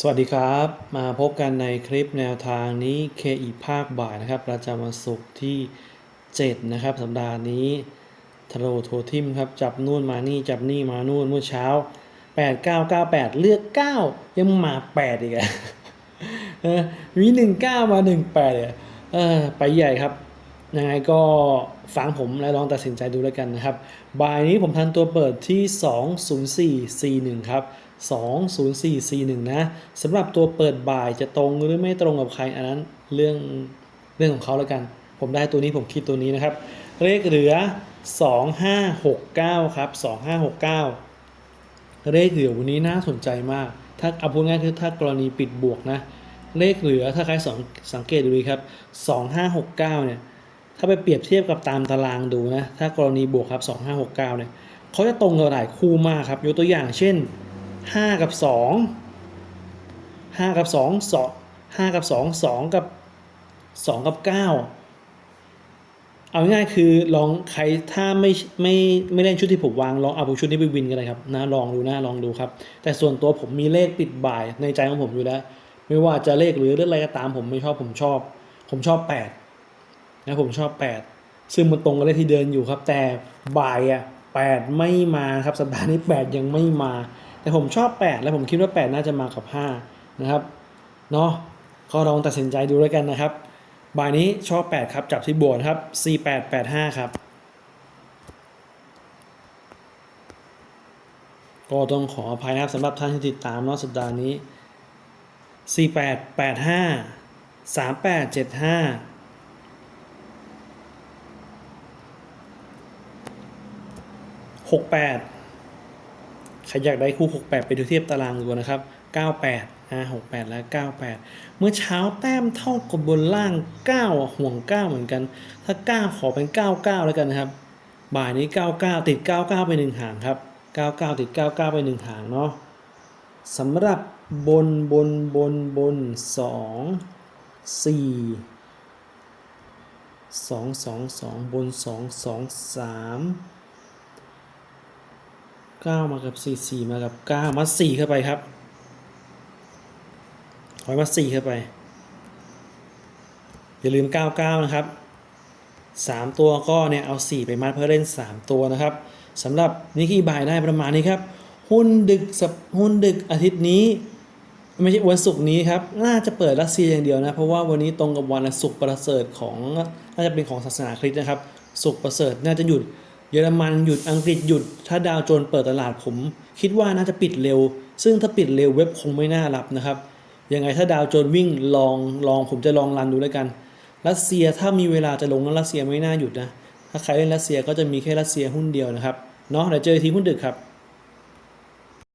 สวัสดีครับ มาพบกันในคลิปแนวทางนี้ KE ภาคบ่ายนะครับ ประจำวันศุกร์ที่ 7 นะครับ สัปดาห์นี้ทะโลโททิมครับ จับนู่นมานี่จับนี่มานู่นเมื่อเช้า 8 9 9 8 เลือก 9 ยังมา 8 อีกอะมี 1 9 มา 1 8เนี่ยเออไปใหญ่ครับ ยังไงก็ฟังผมและลองตัดสินใจดูแล้วกันนะครับบ่ายนี้ผมทันตัวเปิดที่ 20441 ครับ 20441 นะสำหรับตัวเปิดบ่ายจะตรงหรือไม่ตรงกับใครอันนั้นเรื่องเรื่องของเขาแล้วกัน ผมได้ตัวนี้ผมคิดตัวนี้นะครับ เลขเหลือ 2569 ครับ 2569 เลขเหลือวันนี้น่าสนใจมาก ถ้าเอาพูดง่ายคือถ้ากรณีปิดบวกนะ เลขเหลือถ้าใครสังเกตดูดีครับ 2569 เนี่ย ถ้าไปเปรียบเทียบกับตามตารางดูนะ ถ้ากรณีบวกครับ 2569 เนี่ยเขาจะตรงกับหลายคู่มากครับ ยกตัวอย่างเช่น 5 กับ 2 5 กับ 2 2 5 กับ 2 2 กับ 2 กับ 9 เอาง่ายๆคือลองใครถ้าไม่ไม่ไม่เล่นชุดที่ผมวาง ลองเอาชุดนี้ไปวินกันเลยครับนะลองดูนะลองดูครับ แต่ส่วนตัวผมมีเลขปิดบ่ายในใจของผมอยู่แล้ว ไม่ว่าจะเลขหรือเรื่องอะไรก็ตามผมไม่ชอบผมชอบ ผมชอบ 8 นะผมชอบ 8 ซึ่งมันตรงกับเลขที่เดินอยู่ครับ แต่บ่ายอะ8ไม่มาครับสัปดาห์นี้8ยังไม่มา แต่ผมชอบ 8 และผมคิดว่า 8 น่าจะมากับ 5 นะครับเนาะก็ลองตัดสินใจดูแล้วกันนะครับ บ่ายนี้ชอบ 8 ครับ จับที่บวกนะครับ4885 ครับก็ต้องขออภัยนะครับสำหรับท่านที่ติดตามเนาะสัปดาห์นี้ 4885 3875 หกแปดใครอยากได้คู่หกแปดไปดูเทียบตารางดูนะครับเก้าแปดอ่หกแปดและเก้าแปดเมื่อเช้าแต้มเท่ากับบนล่างเก้าห่วงเก้าเหมือนกัน ถ้าเก้าขอเป็นเก้าเก้าแล้วกันนะครับ บ่ายนี้เก้าเก้าติดเก้าเก้าไปหนึ่งหางครับเก้าเก้าติดเก้าเก้าไปหนึ่งหางเนาะสำหรับบนบนบนบนสองสี่สองสองสองบนสองสองสาม ก้ามากับ4 4มากับ9มา4เข้าไปครับถอยมา4เข้าไป อย่าลืม99นะครับ3ตัวก็เนี่ยเอา4ไปมัดเพื่อเล่น3ตัวนะครับสำหรับนิกกี้บายได้ประมาณนี้ครับหุ้นดึกสัปหุ้นดึกอาทิตย์นี้ ไม่ใช่วันศุกร์นี้ครับ น่าจะเปิดรัสเซียอย่างเดียวนะ เพราะว่าวันนี้ตรงกับวันศุกร์ประเสริฐของน่าจะเป็นของศาสนาคริสต์นะครับศุกร์ประเสริฐน่าจะหยุด เยอรมันหยุดอังกฤษหยุด ถ้าดาวโจนส์เปิดตลาดผม คิดว่าน่าจะปิดเร็ว ซึ่งถ้าปิดเร็วเว็บคงไม่น่ารับนะครับยังไงถ้าดาวโจนส์วิ่งลองลองผมจะลองรันดูแล้วกัน รัสเซียถ้ามีเวลาจะลงแล้วรัสเซียไม่น่าหยุดนะถ้าใครเล่นรัสเซียก็จะมีแค่รัสเซียหุ้นเดียวนะครับเนาะเดี๋ยวเจอทีหุ้นดึกครับ